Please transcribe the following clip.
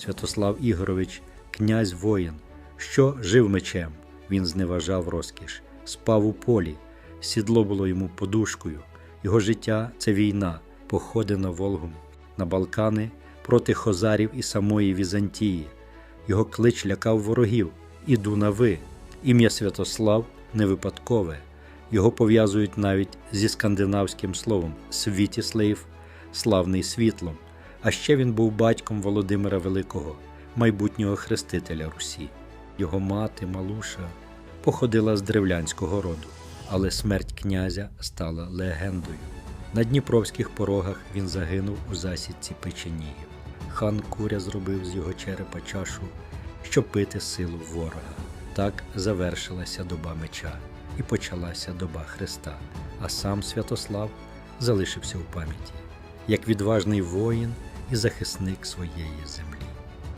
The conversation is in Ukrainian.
Святослав Ігорович, князь воїн, що жив мечем, він зневажав розкіш, спав у полі, сідло було йому подушкою. Його життя це війна, походи на Волгу, на Балкани проти хозарів і самої Візантії. Його клич лякав ворогів іду на ви. Ім'я Святослав не випадкове. Його пов'язують навіть зі скандинавським словом Світіслейв, славний світлом. А ще він був батьком Володимира Великого, майбутнього хрестителя Русі. Його мати Малуша походила з древлянського роду, але смерть князя стала легендою. На дніпровських порогах він загинув у засідці печеніїв. Хан Куря зробив з його черепа чашу, щоб пити силу ворога. Так завершилася доба меча і почалася доба Христа, а сам Святослав залишився у пам'яті як відважний воїн і захисник своєї землі.